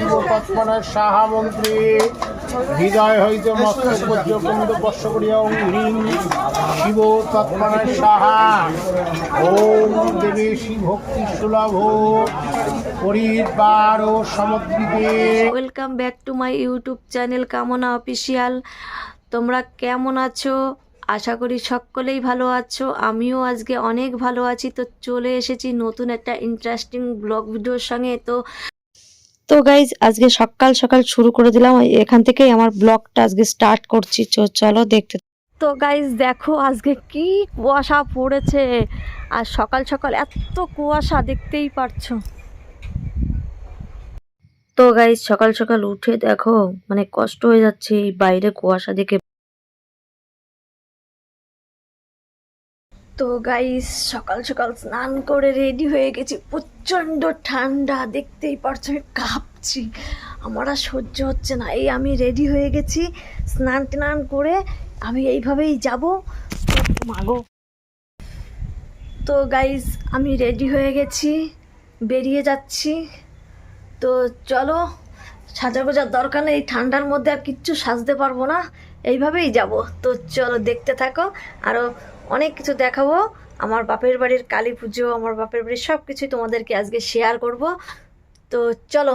শিব তৎপনের সাহা মন্ত্রী। হৃদয় হইতে মস্তক বজ্রকুণ্ড বর্ষ করিয়া হ্রিং। শিব তৎপনের সাহা। ওম দেবী ভক্তি সুলভ। পরিবার ও সমদ্বিতে। Welcome back to my YouTube channel Kamna official. তোমরা কেমন আছো? আশা করি সকলেই ভালো আছো। আমিও আজকে অনেক ভালো আছি। তো চলে এসেছি নতুন একটা ইন্টারেস্টিং ব্লগ ভিডিওর সঙ্গে। তো তো গাইজ আজকে সকাল সকাল শুরু করে দিলাম। এখান থেকেই আমার ব্লগটা আজকে স্টার্ট করছি। চলো দেখতে তো গাইজ দেখো আজকে কি কুয়াশা পড়েছে। আর সকাল সকাল এত কুয়াশা, দেখতেই পারছ। তো গাইজ সকাল সকাল উঠে দেখো মানে কষ্ট হয়ে যাচ্ছে এই বাইরে কুয়াশা দেখে। তো গাইস সকাল সকাল স্নান করে রেডি হয়ে গেছি। প্রচণ্ড ঠান্ডা, দেখতেই পারছ, আমি কাঁপছি আমার আর সহ্য হচ্ছে না। এই আমি রেডি হয়ে গেছি, স্নান টান করে আমি এইভাবেই যাব। মাগো। তো গাইস আমি রেডি হয়ে গেছি, বেরিয়ে যাচ্ছি। তো চলো, সাজা গোজার দরকার নেই, ঠান্ডার মধ্যে আর কিচ্ছু সাজতে পারব না, এইভাবেই যাব। তো চলো দেখতে থাকো আরও অনেক কিছু দেখাবো। আমার বাপের বাড়ির কালী পুজো, আমার বাপের বাড়ির সব কিছুই তোমাদেরকে আজকে শেয়ার করব। তো চলো।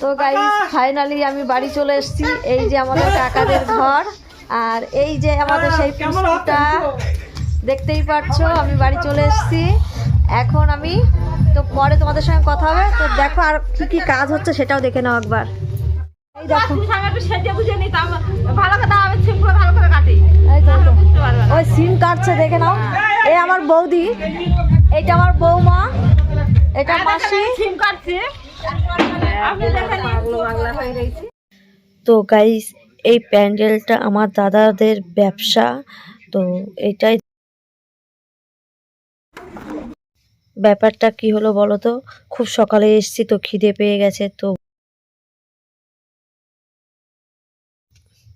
তো গাইস ফাইনালি আমি বাড়ি চলে এসেছি। এই যে আমাদের কাকাদের ঘর, আর এই যে আমাদের সেই পুষ্পটা দেখতেই পাচ্ছো, আমি বাড়ি চলে এসেছি। এখন আমি, তো পরে তোমাদের সঙ্গে কথা হবে। তো দেখো আর কি কি কাজ হচ্ছে, সেটাও দেখে নাও একবার। এই। ওই সিম কাটছে, দেখে নাও। এই আমার বৌদি। এটা আমার বৌমা। এটা মাসি। তো গাইস এই প্যান্ডেলটা আমার দাদাদের ব্যবসা। তো এটাই ব্যাপারটা কি হলো বলো তো? খুব সকালে এসছি তো খিদে পেয়ে গেছে তো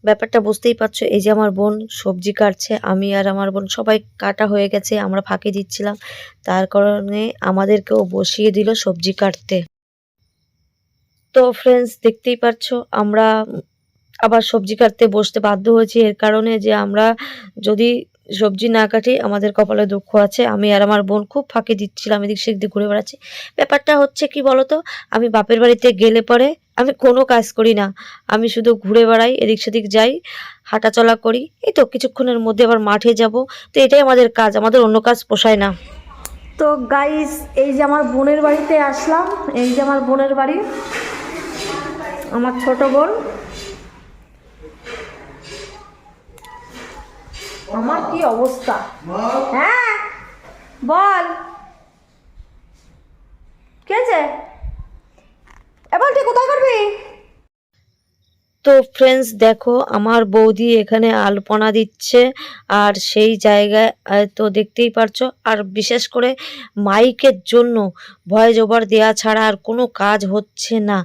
ব্যাপারটা বুঝতেই পারছ, এই যে আমার বোন সবজি কাটছে, আমি আর আমার বোন সবাই কাটা হয়ে গেছে, আমরা ফাঁকি দিচ্ছিলাম। তার কারণে আমাদেরকেও বসিয়ে দিল সবজি কাটতে। তো ফ্রেন্ডস দেখতেই পারছ, আমরা আবার সবজি কাটতে বসতে বাধ্য হয়েছি। এর কারণে যে আমরা যদি সবজি না কাটি, আমাদের কপালে দুঃখ আছে। আমি আর আমার বোন খুব ফাঁকি দিচ্ছিলাম, এদিক সেদিক ঘুরে বেড়াচ্ছি। ব্যাপারটা হচ্ছে কি বলতো, আমি বাপের বাড়িতে গেলে পরে আমি কোনো কাজ করি না। আমি শুধু ঘুরে বেড়াই, এদিক সেদিক যাই, হাঁটাচলা করি। এই তো কিছুক্ষণের মধ্যে আবার মাঠে যাব। তো এটাই আমাদের কাজ, আমাদের অন্য কাজ পোষায় না। তো গাইস এই যে আমার বোনের বাড়িতে আসলাম, এই যে আমার বোনের বাড়ি, আমার ছোট বোন। আমার কি অবস্থা? হ্যাঁ বল। কে আছে এবার তুই কোথায় করবি? তো ফ্রেন্ডস দেখো আমার বৌদি এখানে আলপনা দিচ্ছে আর সেই জায়গায় তো দেখতেই পারছ। আর বিশেষ করে মাইকের জন্য ভয়েস ওভার দেওয়া ছাড়া আর কোনো কাজ হচ্ছে না।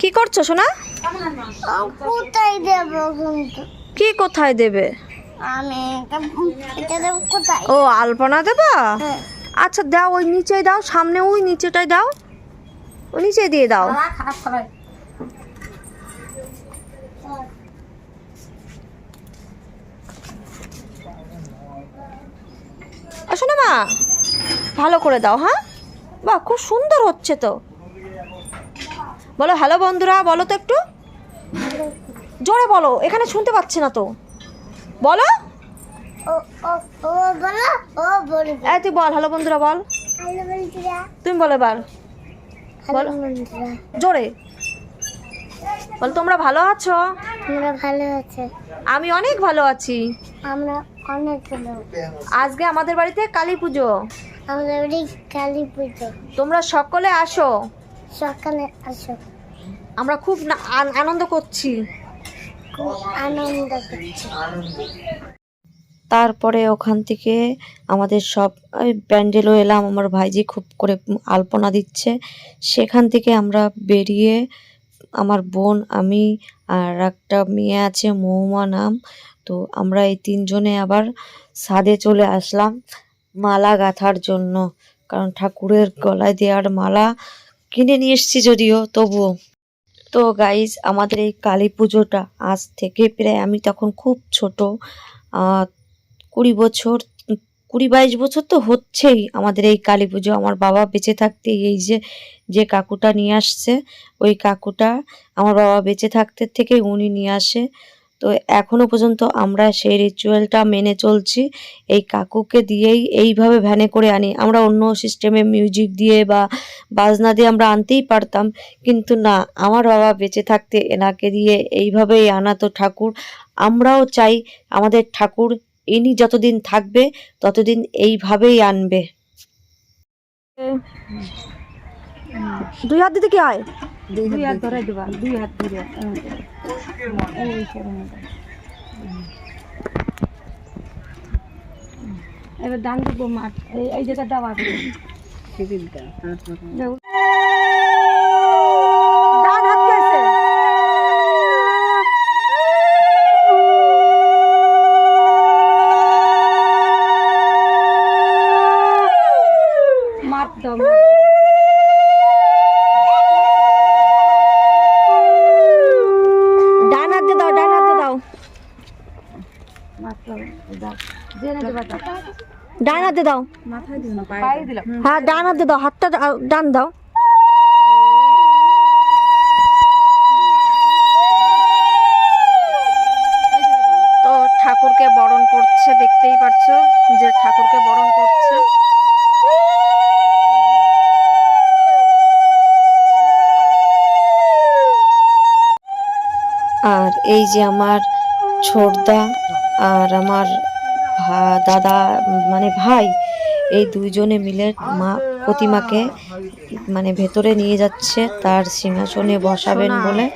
কি করছ সোনা? কোথায় দেবো কি কোথায় দেবে? আমি এটা এটা দেবো কোথায়? ও আলপনা দেবা? হ্যাঁ। আচ্ছা দাও ওই নিচে দাও সামনে ওই নিচেটাই দাও। ওই নিচে দিয়ে দাও। আসো না মা। ভালো করে দাও হ্যাঁ? বাহ খুব সুন্দর হচ্ছে তো। বলো হ্যালো বন্ধুরা বলো তো একটু। জোরে বলো এখানে শুনতে পাচ্ছি না তো। বলো। বলো এই তুই বল হ্যালো বন্ধুরা বল। তুমি বলো এবার। বন্ধুরা। জোরে। বল তোমরা ভালো আছো? আমরা ভালো আছে। আমি অনেক ভালো আছি। আমরা আজকে আমাদের বাড়িতে কালী পুজো। বাড়ি কালী পুজো। তোমরা সকলে আসো। সকালে আসো। আমরা খুব আনন্দ করছি। খুব আনন্দ করছি। তারপরে ওখান থেকে আমাদের সব প্যান্ডেলও এলাম। আমার ভাইজি খুব করে আলপনা দিচ্ছে। সেখান থেকে আমরা বেরিয়ে আমার বোন আমি আর একটা মেয়ে আছে মৌমা নাম। তো আমরা এই তিনজনে আবার ছাদে চলে আসলাম মালা গাঁথার জন্য। কারণ ঠাকুরের গলায় দেওয়ার মালা কিনে নিয়ে এসেছি যদিও, তবুও। তো গাইজ আমাদের এই কালী পুজোটা আজ থেকে প্রায় আমি তখন খুব ছোট কুড়ি বছর, কুড়ি বাইশ বছর তো হচ্ছেই আমাদের এই কালী পুজো। আমার বাবা বেঁচে থাকতে এই যে যে কাকুটা নিয়ে আসছে, ওই কাকুটা আমার বাবা বেঁচে থাকতে থেকে উনি নিয়ে আসে। তো এখনও পর্যন্ত আমরা সেই রিচুয়ালটা মেনে চলছি। এই কাকুকে দিয়েই এইভাবে ভ্যানে করে আনি। আমরা অন্য সিস্টেমে মিউজিক দিয়ে বা বাজনা দিয়ে আমরা আনতেই পারতাম। কিন্তু না, আমার বাবা বেঁচে থাকতে এনাকে দিয়ে এইভাবেই আনাতো ঠাকুর। আমরাও চাই আমাদের ঠাকুর ইনি যতদিন থাকবে, ততদিন এইভাবেই আনবে। দুই হাত দিতে কি হয়? দুই হাত ধরে দেবা। দুই হাত ধরে। এবার ডান দিব মাঠ। এই জায়গা মাঠ দাও ডান হাত দাও। মাথায় দিও না পায়ে দিলাম। হ্যাঁ ডান হাত দাও হাতটা ডান দাও। তো ঠাকুরকে বরণ করছে দেখতেই পাচ্ছো যে ঠাকুরকে বরণ করছে। আর এই যে আমার ছোটদা আর আমার দাদা মানে ভাই এই দুইজনে মিলে মা প্রতিমাকে মানে ভেতরে নিয়ে যাচ্ছে তার সিংহাসনে বসাবেন বলে।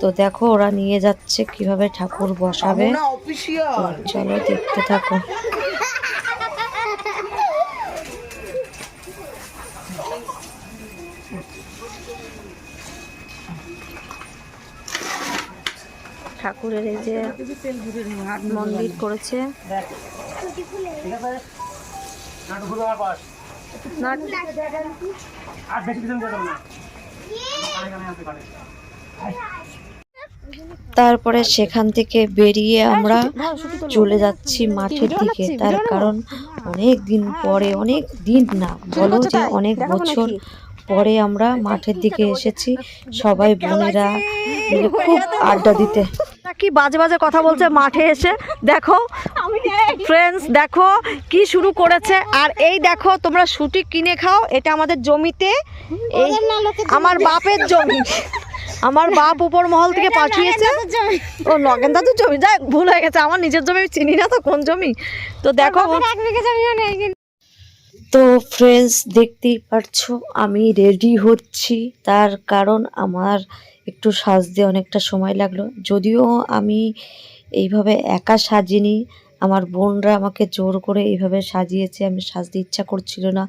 তো দেখো ওরা নিয়ে যাচ্ছে কীভাবে ঠাকুর বসাবে। চলো দেখতে থাকো। ঠাকুরের এই যে মন্দির করেছে। তারপরে সেখান থেকে বেরিয়ে আমরা চলে যাচ্ছি মাঠের দিকে। তার কারণ অনেক দিন পরে, অনেক দিন না, বলো যে অনেক বছর পরে আমরা মাঠের দিকে এসেছি। সবাই বোনেরা খুব আড্ডা দিতে। কি বাজে বাজে কথা বলছে মাঠে এসে? দেখো ফ্রেন্ডস দেখো কি শুরু করেছে। আর এই দেখো তোমরা শুটি কিনে খাও এটা আমাদের জমিতে। এই আমার বাপের জমি। আমার বাপ উপর মহল থেকে পাঠিয়েছে। ও নগেন দাদুর জমি। যাই ভুল হয়ে গেছে আমার নিজের জমি চিনি না তো কোন জমি? তো দেখো। তো ফ্রেন্ডস দেখতেই পারছ আমি রেডি হচ্ছি। তার কারণ আমার একটু সাজতে অনেকটা সময় লাগল। যদিও আমি এইভাবে একা সাজিনি, আমার বোনরা আমাকে জোর করে এইভাবে সাজিয়েছে, আমি সাজতে ইচ্ছা করছিল না,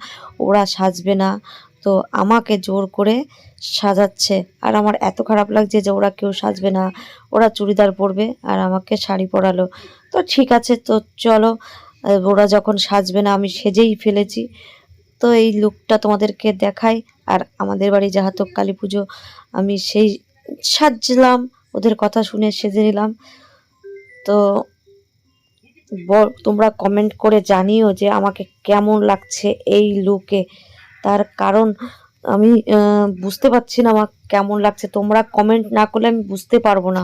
ওরা সাজবে না। তো আমাকে জোর করে সাজাচ্ছে। আর আমার এত খারাপ লাগছে যে ওরা কেউ সাজবে না, ওরা চুড়িদার পরবে আর আমাকে শাড়ি পরালো। তো ঠিক আছে, তো চলো ওরা যখন সাজবে না, আমি সেজেই ফেলেছি। তো এই লুকটা তোমাদেরকে দেখাই। আর আমাদের বাড়ি যাহাতক কালী পুজো আমি সেই সাজলাম ওদের কথা শুনে সেজে নিলাম। তো তোমরা কমেন্ট করে জানিও যে আমাকে কেমন লাগছে এই লুকে তার কারণ আমি বুঝতে পারছি না আমার কেমন লাগছে। তোমরা কমেন্ট না করলে আমি বুঝতে পারব না।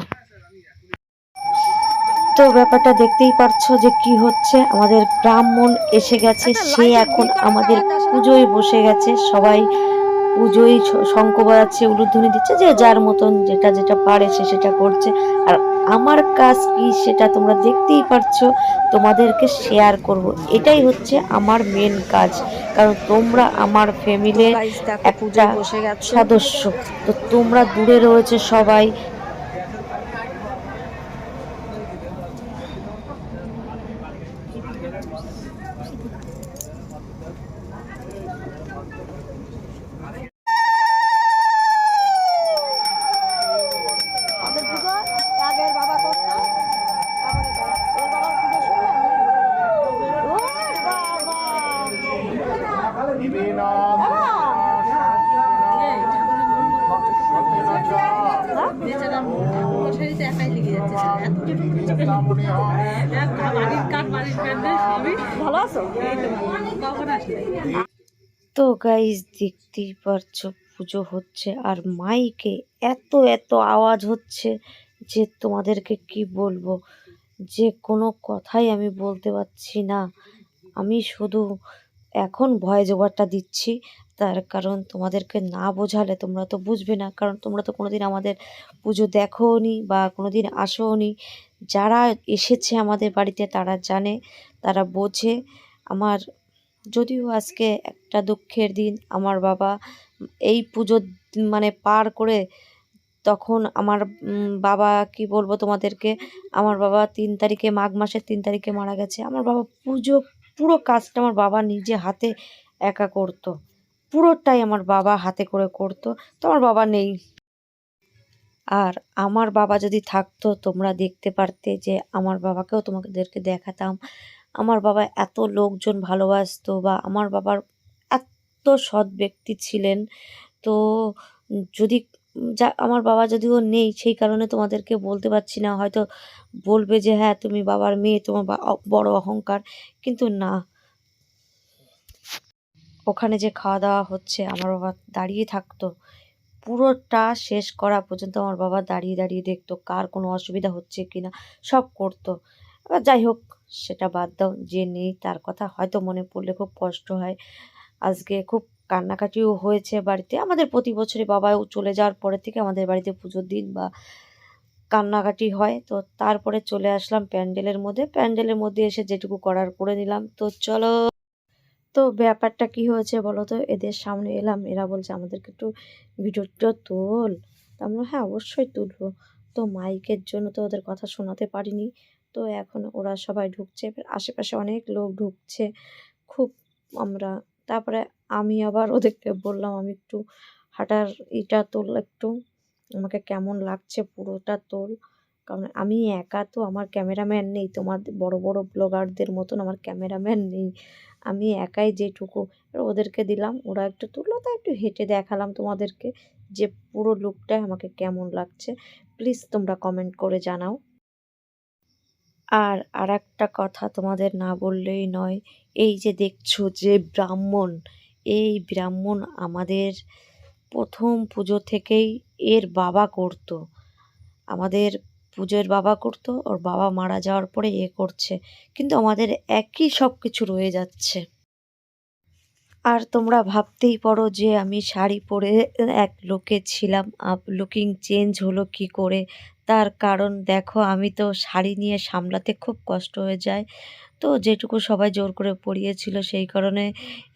তো ব্যাপারটা দেখতেই পারছ যে কি হচ্ছে। আমাদের ব্রাহ্মণ এসে গেছে সে এখন আমাদের পুজোয় বসে গেছে। সবাই পুজোয় শ- শঙ্খ বাজাচ্ছে উলুধ্বনি দিচ্ছে যে যার মতন যেটা যেটা পারে সে সেটা করছে। আর আমার কাজ কি সেটা তোমরা দেখতেই পারছ তোমাদেরকে শেয়ার করব। এটাই হচ্ছে আমার মেন কাজ। কারণ তোমরা আমার ফ্যামিলির একটা সদস্য। তো তোমরা দূরে রয়েছে সবাই। তো গাইজ দেখতেই পারছ পুজো হচ্ছে আর মাইকে এত এত আওয়াজ হচ্ছে যে তোমাদেরকে কি বলব? যে কোনো কথাই আমি বলতে পারছি না। আমি শুধু এখন ভয়েস ওভারটা দিচ্ছি। তার কারণ তোমাদেরকে না বোঝালে তোমরা তো বুঝবে না। কারণ তোমরা তো কোনোদিন আমাদের পুজো দেখো নি বা কোনোদিন আসোনি। যারা এসেছে আমাদের বাড়িতে তারা জানে, তারা বোঝে। আমার যদিও আজকে একটা দুঃখের দিন, আমার বাবা এই পুজো মানে পার করে তখন আমার বাবা কি বলব তোমাদেরকে? আমার বাবা তিন তারিখে, মাঘ মাসের তিন তারিখে মারা গেছে। আমার বাবা পুজো পুরো কাজটা আমার বাবা নিজে হাতে একা করতো। পুরোটাই আমার বাবা হাতে করে করতো। তো আমার বাবা নেই। আর আমার বাবা যদি থাকতো, তোমরা দেখতে পারতে যে আমার বাবাকেও তোমাদেরকে দেখাতাম। আমার বাবা এত লোকজন ভালোবাসতো বা আমার বাবার এত সৎ ব্যক্তি ছিলেন। তো যদি যা, আমার বাবা যদিও নেই, সেই কারণে তোমাদেরকে বলতে পারছি না। হয়তো বলবে যে হ্যাঁ তুমি বাবার মেয়ে, তোমার বড় অহংকার। কিন্তু না। ওখানে যে খাওয়া দাওয়া হচ্ছে, আমার বাবা দাঁড়িয়ে থাকতো। পুরোটা শেষ করা পর্যন্ত আমার বাবা দাঁড়িয়ে দাঁড়িয়ে দেখতো কার কোনো অসুবিধা হচ্ছে কিনা, সব করতো। এবার যাই হোক, সেটা বাদ দাও, যে নেই তার কথা হয়তো মনে পড়লে খুব কষ্ট হয়। আজকে খুব কান্নাকাটিও হয়েছে বাড়িতে। আমাদের প্রতি বছরই বাবা চলে যাওয়ার পরে থেকে আমাদের বাড়িতে পুজোর দিন বা কান্নাকাটি হয়। তো তারপরে চলে আসলাম প্যান্ডেলের মধ্যে। প্যান্ডেলের মধ্যে এসে যেটুকু করার করে নিলাম। তো চলো, তো ব্যাপারটা কি হয়েছে বলো তো? এদের সামনে এলাম, এরা বলছে, আমাদেরকে একটু ভিডিওটা তোল। আমরা হ্যাঁ অবশ্যই তুলবো। তো মাইকের জন্য তো ওদের কথা শোনাতে পারিনি। তো এখন ওরা সবাই ঢুকছে। আশেপাশে অনেক লোক ঢুকছে। খুব আমরা তারপরে আমি আবার ওদেরকে বললাম, আমি একটু হাঁটার ইটা তোল একটু। আমাকে কেমন লাগছে পুরোটা তোল। কারণ আমি একা তো, আমার ক্যামেরাম্যান নেই। তোমার বড় বড় ব্লগারদের মতন আমার ক্যামেরাম্যান নেই। আমি একাই যেটুকু। ওদেরকে দিলাম, ওরা একটু তুললো তা একটু হেঁটে দেখালাম তোমাদেরকে যে পুরো লুকটাই আমাকে কেমন লাগছে। প্লিজ তোমরা কমেন্ট করে জানাও। আর আর একটা কথা তোমাদের না বললেই নয়, এই যে দেখছ যে ব্রাহ্মণ, এই ব্রাহ্মণ আমাদের প্রথম পুজো থেকেই এর বাবা করতো। আমাদের পুজোর বাবা করতো, ওর বাবা মারা যাওয়ার পরে এ করছে, কিন্তু আমাদের একই সব কিছু রয়ে যাচ্ছে। আর তোমরা ভাবতেই পারো যে আমি শাড়ি পরে এক লোকে ছিলাম, আপ লুকিং চেঞ্জ হলো কি করে? তার কারণ দেখো, আমি তো শাড়ি নিয়ে সামলাতে খুব কষ্ট হয়ে যায় তো যেটুকু সবাই জোর করে পরিয়েছিল, সেই কারণে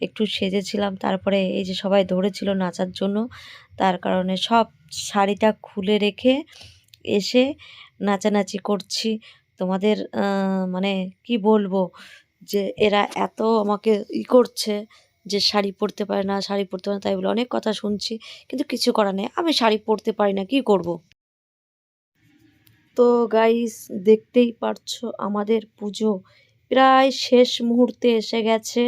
একটু সেজেছিলাম। তারপরে এই যে সবাই ধরেছিল নাচার জন্য, তার কারণে সব শাড়িটা খুলে রেখে এসে নাচানাচি করছি। তোমাদের মানে কি বলব, যে এরা এত আমাকে ই করছে যে শাড়ি পরতে পারে না, শাড়ি পরতে পারে না, তাই বলে অনেক কথা শুনছি, কিন্তু কিছু করার নেই। আমি শাড়ি পরতে পারি না, কি করব? তো গাইস দেখতেই পারছ আমাদের পুজো। প্রায় শেষ মুহূর্তে এসে গেছে।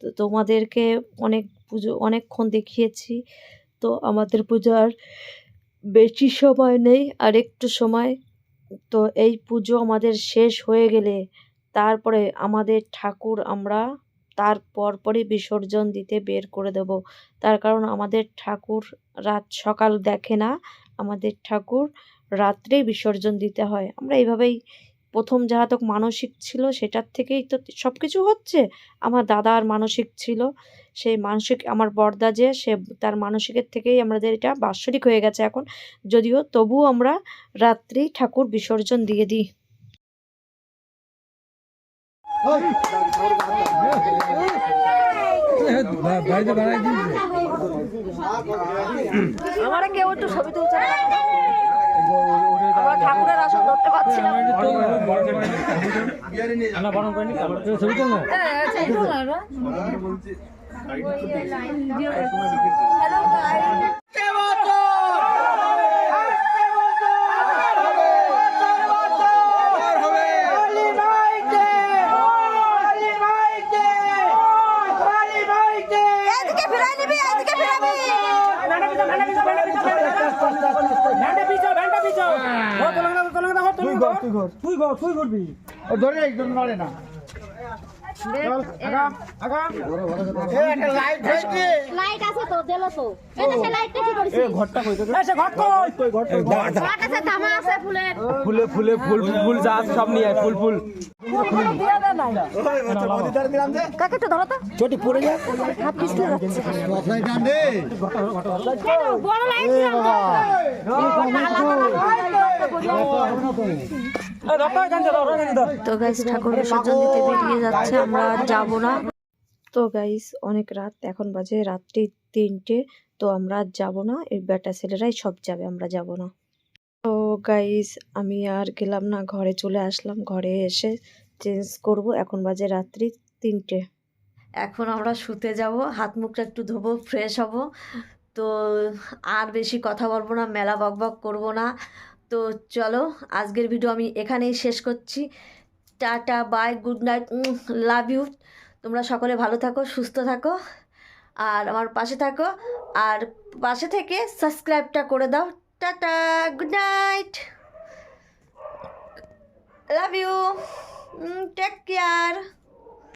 তো তোমাদেরকে অনেক পুজো, অনেকক্ষণ দেখিয়েছি। তো আমাদের পূজার বেশি সময় নেই আর একটু সময়। তো এই পুজো আমাদের শেষ হয়ে গেলে তারপরে আমাদের ঠাকুর আমরা তার পরপরই বিসর্জন দিতে বের করে দেব। তার কারণ আমাদের ঠাকুর রাত সকাল দেখে না, আমাদের ঠাকুর রাত্রেই বিসর্জন দিতে হয়। আমরা এইভাবেই প্রথম যাহা তক মানসিক ছিল সেটার থেকেই তো সব কিছু হচ্ছে। আমার দাদার মানসিক ছিল। সেই মানসিক আমার বর্দা যে, সে তার মানসিকের থেকেই আমাদের এটা বাৎসরিক হয়ে গেছে এখন। যদিও তবুও আমরা রাত্রি ঠাকুর বিসর্জন দিয়ে দিই। আমার কেউ একটু ছবি তুলছে ঠাকুরের আসন ধরতে পারছি না ধরে একজন নড়ে না লাইট আছে তো দিলো তো এই যে লাইটটা কি করেছে ঘরটা কই তো ঘর কাছে তামা আছে ফুলের ফুলে ফুলে ফুল ফুল যা সব নিয়ে ফুল ফুল বড় লাইট তো গাইস ঠাকুর বিসর্জন দিতে বেরিয়ে যাচ্ছে, আমরা যাব না। তো গাইস অনেক রাত, এখন বাজে রাত্রি তিনটে, তো আমরা আর যাব না, এই বেটা ছেলেরাই সব যাবে, আমরা যাব না। তো গাইস আমি আর গেলাম না, ঘরে চলে আসলাম, ঘরে এসে চেঞ্জ করব, এখন বাজে রাত্রি তিনটে। এখন আমরা শুতে যাব, হাত মুখটা একটু ধোবো ফ্রেশ হব। তো আর বেশি কথা বলব না, মেলা বক বক করব না। তো চলো, আজকের ভিডিও আমি এখানেই শেষ করছি। Tata bye good night love you তোমরা সকলে ভালো থাকো, সুস্থ থাকো, আর আমার পাশে থাকো, আর পাশে থেকে সাবস্ক্রাইবটা করে দাও। Tata good night love you take care